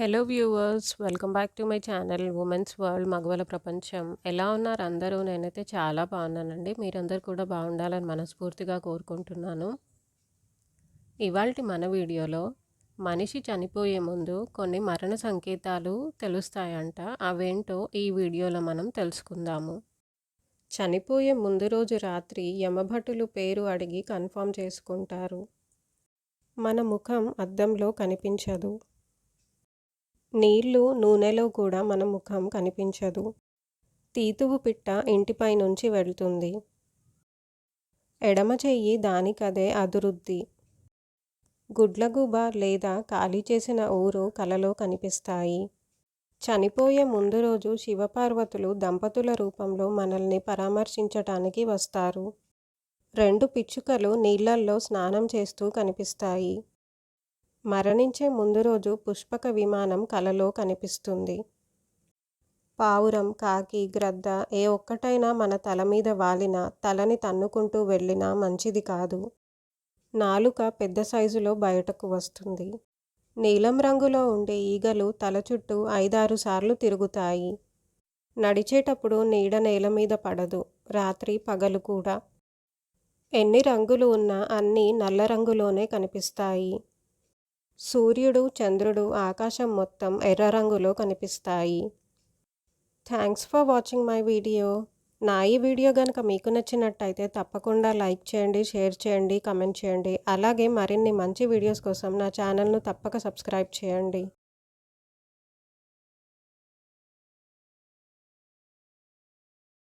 Hello viewers welcome back to my channel women's world మగవల ప్రపంచం. ఎలా ఉన్నారు అందరూ? నేనైతే చాలా బాగున్నానండి. మీరందరూ కూడా బాగుండాలని మనస్ఫూర్తిగా కోరుకుంటున్నాను. ఇవాళ మన వీడియోలో మనిషి చనిపోయే ముందు కొన్ని మరణ సంకేతాలు తెలుస్తాయంట. అవేంటో ఈ వీడియోలో మనం తెలుసుకుందాము. చనిపోయే ముందు రోజు రాత్రి యమభటులు పేరు అడిగి కన్ఫామ్ చేసుకుంటారు. మన ముఖం అద్దంలో కనిపించదు. నీళ్ళు నూనెలో కూడా మన ముఖం కనిపించదు. తీతువు పిట్ట ఇంటిపై నుంచి వెళ్తుంది. ఎడమ చెయ్యి దానికదే అదురుద్ది. గుడ్లగూబ లేదా ఖాళీ చేసిన ఊరు కలలో కనిపిస్తాయి. చనిపోయే ముందు రోజు శివపార్వతులు దంపతుల రూపంలో మనల్ని పరామర్శించటానికి వస్తారు. రెండు పిచ్చుకలు నీళ్ళల్లో స్నానం చేస్తూ కనిపిస్తాయి. మరణించే ముందు రోజు పుష్పక విమానం కలలో కనిపిస్తుంది. పావురం కాకి గ్రద్ద ఏ ఒక్కటైనా మన తల మీద వాలిన తలని తన్నుకుంటూ వెళ్ళినా మంచిది కాదు. నాలుక పెద్ద సైజులో బయటకు వస్తుంది. నీలం రంగులో ఉండే ఈగలు తల చుట్టూ ఐదారు సార్లు తిరుగుతాయి. నడిచేటప్పుడు నీడ నేల మీద పడదు. రాత్రి పగలు కూడా. ఎన్ని రంగులు ఉన్నా అన్నీ నల్ల రంగులోనే కనిపిస్తాయి. సూర్యుడు చంద్రుడు ఆకాశం మొత్తం ఎర్ర రంగులో కనిపిస్తాయి. Thanks for watching my video నా ఈ వీడియో కనుక మీకు నచ్చినట్టయితే తప్పకుండా లైక్ చేయండి షేర్ చేయండి కమెంట్ చేయండి. అలాగే మరిన్ని మంచి వీడియోస్ కోసం నా ఛానల్ను తప్పక సబ్స్క్రైబ్ చేయండి.